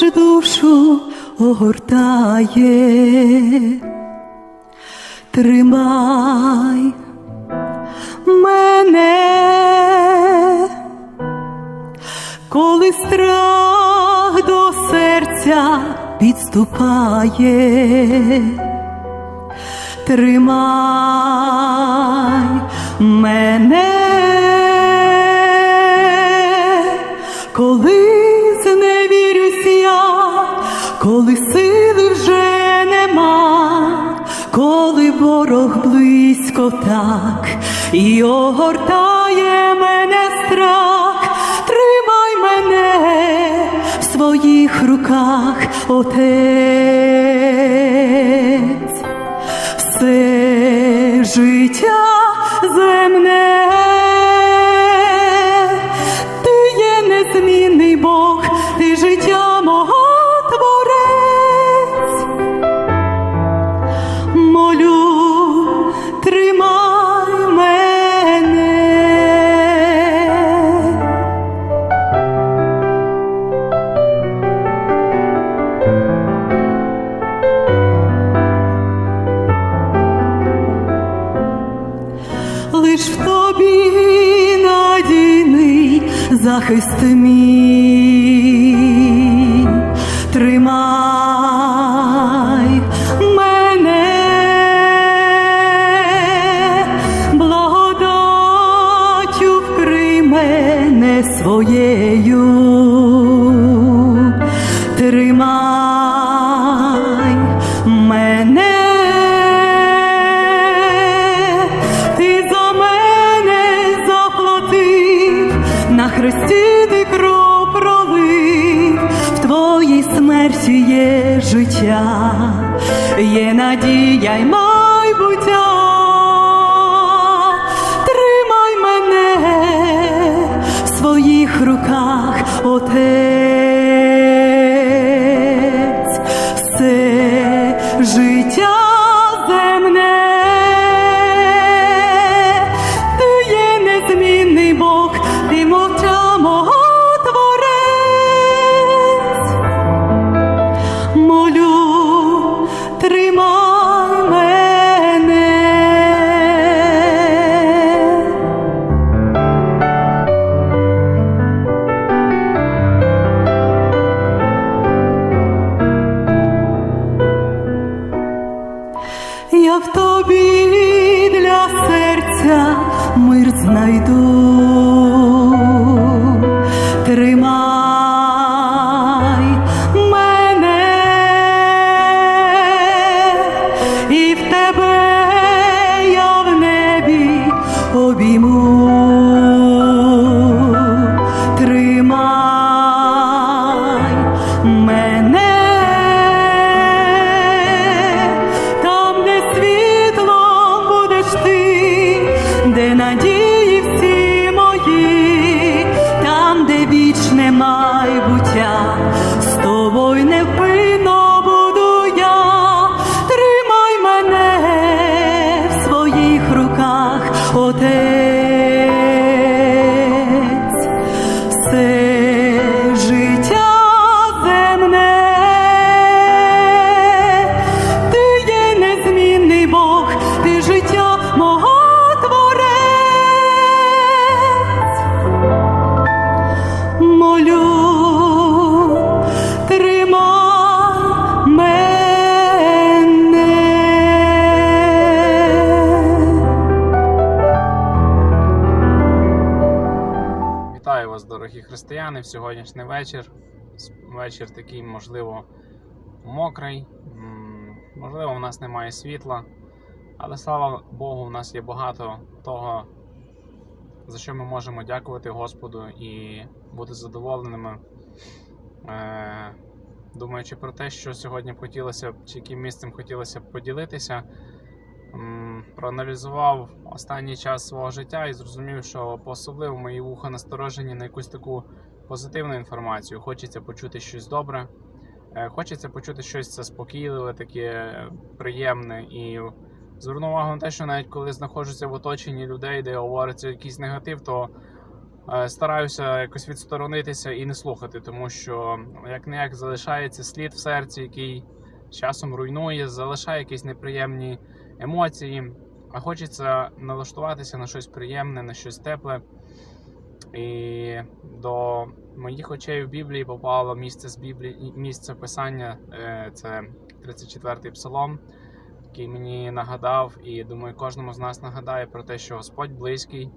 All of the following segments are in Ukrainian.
душу огортає. Тримай мене, коли страх до серця підступає. Тримай мене, ворог близько так і огортає мене страх, тримай мене в своїх руках, отець. Все життя захист мій. Смерті життя, є надія й майбуття. Тримай мене в своїх руках, отець, Вітаю вас, дорогі християни, в сьогоднішній вечір. Вечір такий, можливо, мокрий. Можливо, у нас немає світла, але слава Богу, у нас є багато того, за що ми можемо дякувати Господу і бути задоволеними. Е, Думаючи про те, що сьогодні хотілося б, чи яким місцем хотілося б поділитися, проаналізував останній час свого життя і зрозумів, що по-особливо мої вуха насторожені на якусь таку позитивну інформацію. Хочеться почути щось добре, е, хочеться почути щось заспокійливе, таке приємне. І зверну увагу на те, що навіть коли знаходжуся в оточенні людей, де говориться якийсь негатив, то е, стараюся якось відсторонитися і не слухати, тому що як не як залишається слід в серці, який часом руйнує, залишає якісь неприємні емоції, а хочеться налаштуватися на щось приємне, на щось тепле. І до моїх очей в Біблії попало місце з Біблії, місце писання. е, Це 34-й псалом, який мені нагадав, і думаю, кожному з нас нагадає про те, що Господь близький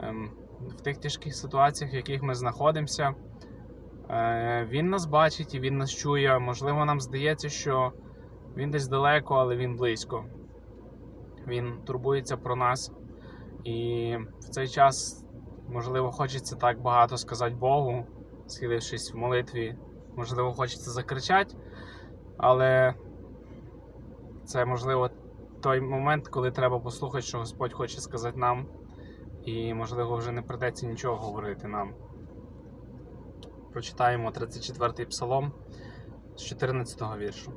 ем, в тих тяжких ситуаціях, в яких ми знаходимося. Е, Він нас бачить і він нас чує. Можливо, нам здається, що він десь далеко, але він близько. Він турбується про нас. І в цей час, можливо, хочеться так багато сказати Богу, схилившись в молитві. Можливо, хочеться закричати, але це можливо той момент, коли треба послухати, що Господь хоче сказати нам, і можливо вже не придеться нічого говорити нам. Прочитаємо 34-й псалом з 14 го віршу.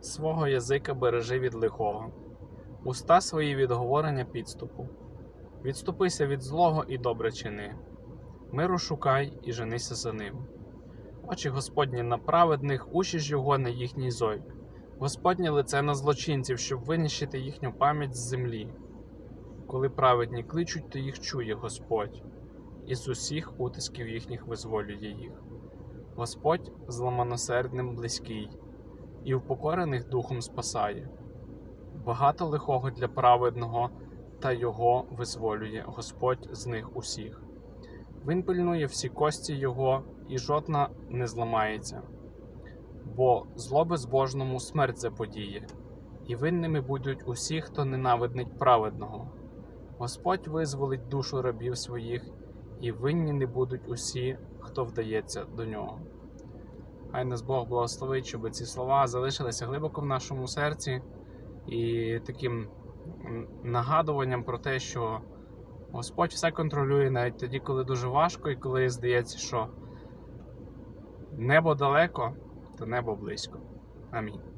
Свого язика бережи від лихого, уста свої від говорення підступу. Відступися від злого і добре чини. Миру шукай і женися за ним. Очі Господні на праведних, уші ж його на їхній зой. Господнє лице на злочинців, щоб винищити їхню пам'ять з землі. Коли праведні кличуть, то їх чує Господь, і з усіх утисків їхніх визволює їх. Господь зламаносердним близький, і впокорених духом спасає. Багато лихого для праведного, та його визволює Господь з них усіх. Він пильнує всі кості його, і жодна не зламається. Бо зло безбожному смерть заподіє, і винними будуть усі, хто ненавиднить праведного. Господь визволить душу рабів своїх, і винні не будуть усі, хто вдається до нього. Хай нас Бог благословить, щоб ці слова залишилися глибоко в нашому серці і таким нагадуванням про те, що Господь все контролює навіть тоді, коли дуже важко, і коли здається, що небо далеко, то небо близько. Амінь.